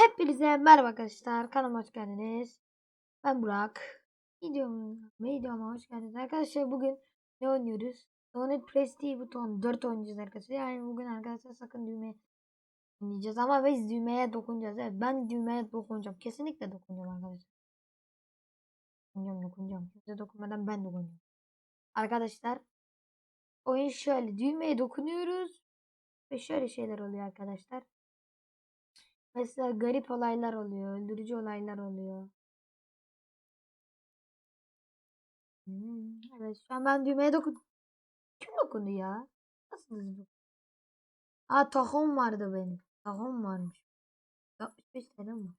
Hepinize merhaba arkadaşlar. Kanalıma hoş geldiniz. Ben Burak. Videom, videoma hoş geldiniz. Arkadaşlar bugün ne oynuyoruz? Donut Prestige buton 4 oynayacağız arkadaşlar. Yani bugün arkadaşlar sakın düğme oynayacağız ama biz düğmeye dokunacağız. Evet ben düğmeye dokunacağım. Kesinlikle dokunacağım arkadaşlar. Dokunacağım dokunacağım. Kimse dokunmadan ben dokunacağım. Arkadaşlar oyun şöyle düğmeye dokunuyoruz. Ve şöyle şeyler oluyor arkadaşlar. Mesela garip olaylar oluyor. Öldürücü olaylar oluyor. Hmm, evet şu an ben düğmeye dokun. Kim dokundu ya? Nasıl hızlı? Aa tohum vardı benim. Tohum varmış. 65 tane mi?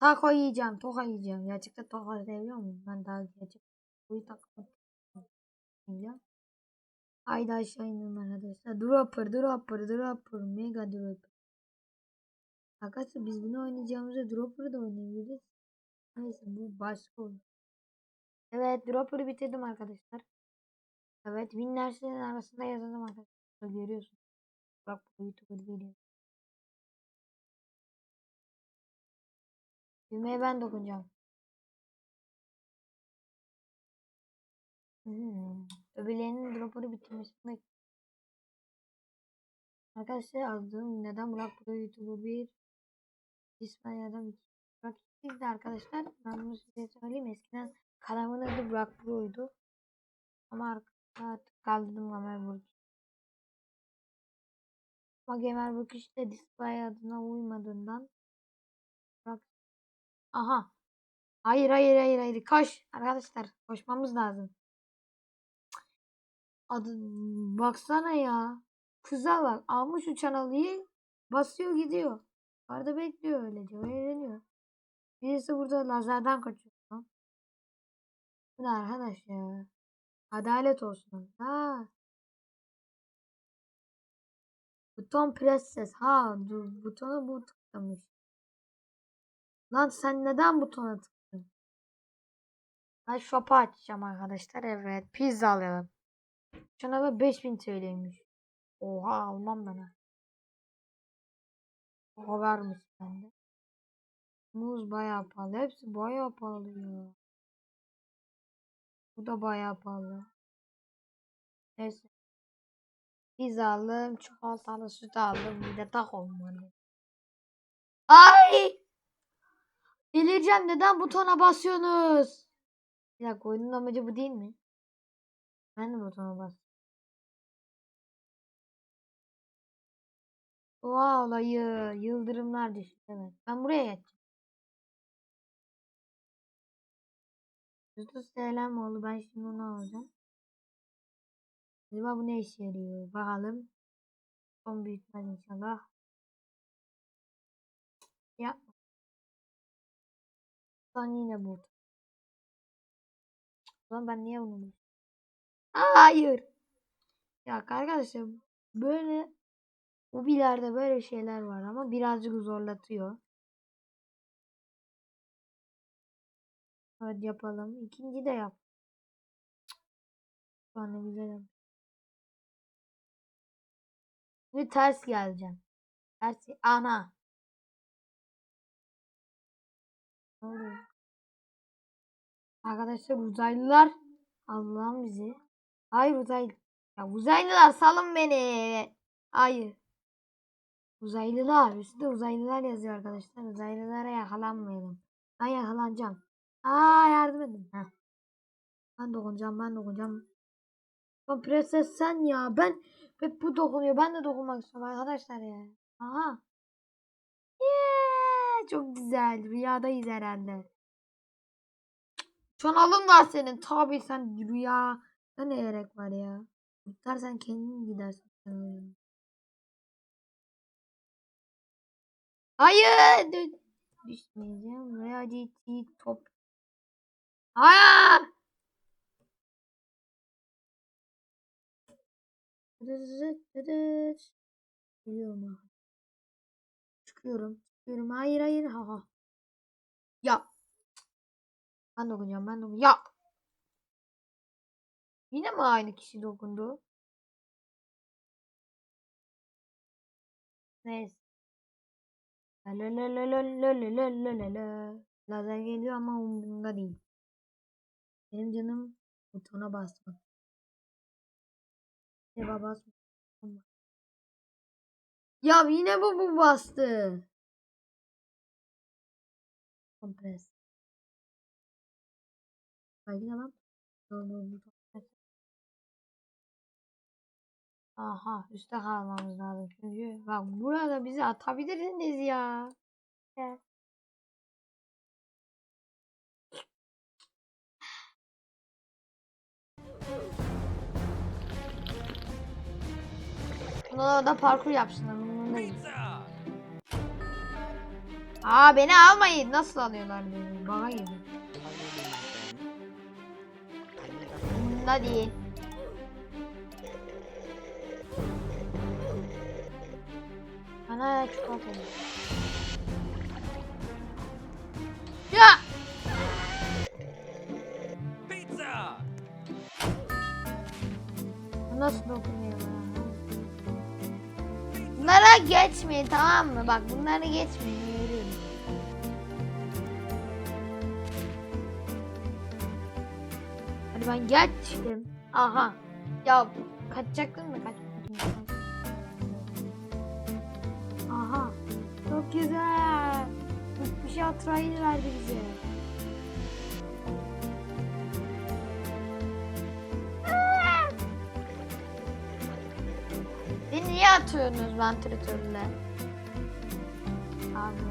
Taco yiyeceğim. Toka yiyeceğim. Gerçekten toka seviyor muyum? Ben daha gerçek. Taco. Yiyeceğim. Haydi aşağı inin arkadaşlar. Dropper, dropper, dropper. Mega dropper. Arkadaşlar biz bunu oynayacağımızda Dropper'ı da oynayabiliriz. Neyse bu başka oyun. Evet Dropper'ı bitirdim arkadaşlar. Evet Winners'in arasında yazalım arkadaşlar. Görüyorsunuz. Bak bu YouTuber geliyor. Düğmeye ben dokunacağım. Hmm. Öbürlerinin Dropper'ı bitirmesini bek- Arkadaşlar yazdım. Neden Black Pro YouTuber 1 İspanya'da bir Burak arkadaşlar. Ben bunu size söyleyeyim. Eskiden kanalımın adı Burak Pro'ydu. Ama artık kaldırdım Gamerburg. Ama Gamerburg işte display adına uymadığından Burak... Aha. Hayır hayır hayır hayır. Koş. Arkadaşlar koşmamız lazım. Adı baksana ya. Kıza bak. Almış uçan alıyı basıyor gidiyor. Arada bekliyor öylece. Eğleniyor. Birisi burada lazerden kaçıyor. lan. Bu ne arkadaş ya? Adalet olsun. Ha. Buton presses. Ha, dur, butona bu tıklamış. Lan sen neden butona tıktın? Ben shop'u açacağım arkadaşlar. Evet. Pizza alalım. Şuna da 5000 TL'ymiş. Oha almam ben. Ha. O varmış bende. Muz bayağı pahalı. Hepsi bayağı pahalı ya. Bu da bayağı pahalı. Neyse. Pizza aldım. Çikolatalı süt aldım. Bir de takom var. Ay! Delireceğim. Neden butona basıyorsunuz? Bir dakika oyunun amacı bu değil mi? Ben de butona bas. Doğa olayı. Yıldırımlar düştü. Evet. Ben buraya yatacağım. Yüzde selam oldu. Ben şimdi onu alacağım. Acaba bu ne işe yarıyor? Bakalım. Son büyütmez inşallah. Ya. Son yine bu. Ulan ben niye bunu? Hayır. Ya arkadaşlar böyle bu bilerde böyle şeyler var ama birazcık zorlatıyor. Hadi yapalım. İkinci de yap. Ne güzel yap. Şimdi ters geleceğim. Ters. Ana. Ne? Arkadaşlar uzaylılar Allah'ım bizi. Hayır uzaylı. Ya uzaylılar salın beni. Hayır. Uzaylılar. Üstünde uzaylılar yazıyor arkadaşlar. Uzaylılara yakalanmayalım. Ben yakalanacağım. Aa yardım edin. Heh. Ben dokunacağım. Ben dokunacağım. Lan prenses sen ya. Ben hep bu dokunuyor. Ben de dokunmak istiyorum arkadaşlar ya. Aha. Yeah, çok güzel. Rüyadayız herhalde. Şu an alın var senin. Tabii sen rüya. Ne gerek var ya? Tutarsan kendin gidersin. Hayır. Dü- Düşmeyeceğim. Reality top. Hayır. Geliyorum. Çıkıyorum. Çıkıyorum. Hayır hayır. Ha ha. Ya. Ben dokunacağım. Ben dokunacağım. Ya. Yine mi aynı kişi dokundu? Neyse. Lazer geliyor ama umurumda değil. Benim canım butona basmak. Eva basmak. Ya yine bu bu bastı. Kompres. Haydi lan. Dur. Aha üstte kalmamız lazım çünkü bak burada bizi atabilirsiniz ya. Gel. Bunlar da parkur yapsınlar. Aa beni almayın. Nasıl alıyorlar beni? Bana gibi. Umurumda değil. Bana çikolata. Ya! Pizza! Nasıl dokunuyor? Bunlara geçmeyin tamam mı? Bak bunları geçmeyin. Yürüyün. Hadi ben geçtim. Aha. Ya kaçacaktın mı? Kaçmadım. Şey hatırayı verdi bize. Beni niye atıyorsunuz vantilatörle? Abi.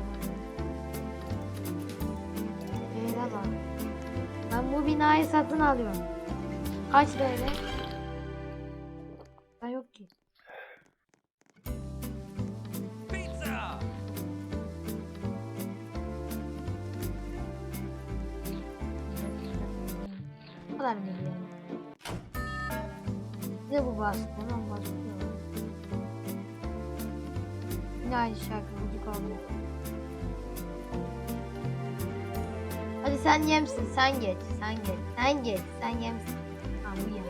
Eyle bak. Ben bu binayı satın alıyorum. Kaç TL? Kadar yani? Bir de bu bastı. Hemen basıyor. Yine aynı şarkı. Gıcık oldum. Hadi sen yemsin. Sen geç. Sen geç. Sen geç. Sen yemsin. Tamam bu yem.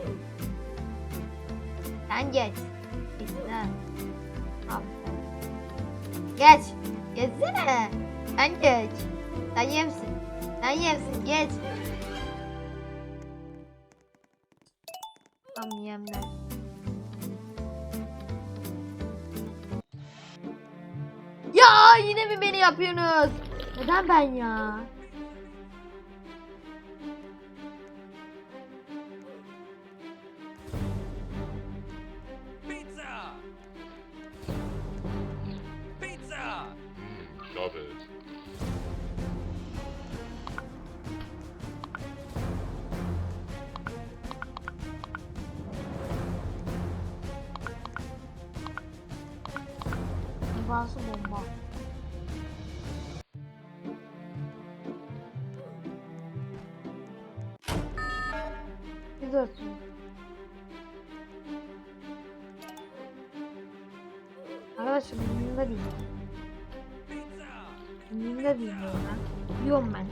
Sen geç. Geç lan. Aferin. Geç. Geçsene. Sen geç. Sen yemsin. Sen yemsin. Geç. Yapıyorsunuz? Neden ben ya? Pizza! Pizza! Love it. Bombası Şurada atayım. Arkadaşlar bununla değil. Bununla değil ben. Biliyorum ben.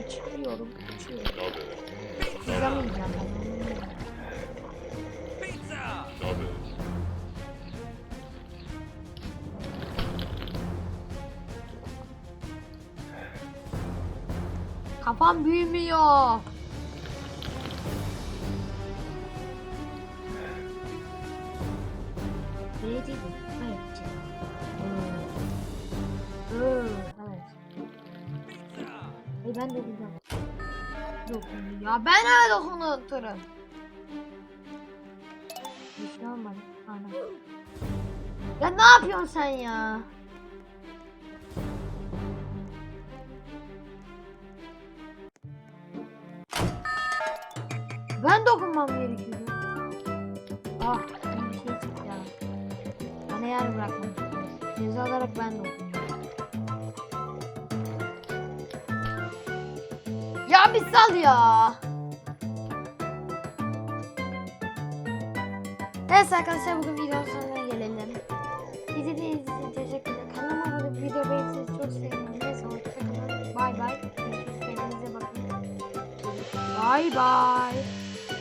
İçiyorum, içiyorum. Kızamayacağım ben. Kafam büyümüyor. Öyle değil mi? Evet. Hmm. Hmm, Evet. Hey ben de diyeceğim. Dokun ya ben öyle dokunuturum. Bir şey olmadı. Ana. Ya ne yapıyorsun sen ya? Ben dokunmam gerekiyor. Ah Yer bırakmamışsınız. Ceza olarak ben dokundum. Ya bir sal ya. Neyse arkadaşlar bugün videonun sonuna gelelim. İzlediğiniz için teşekkür ederim. Kanalıma abone olup video beğenirseniz çok sevinirim. Neyse hoşçakalın. Bay bay. Kendinize bakın. Bay bay.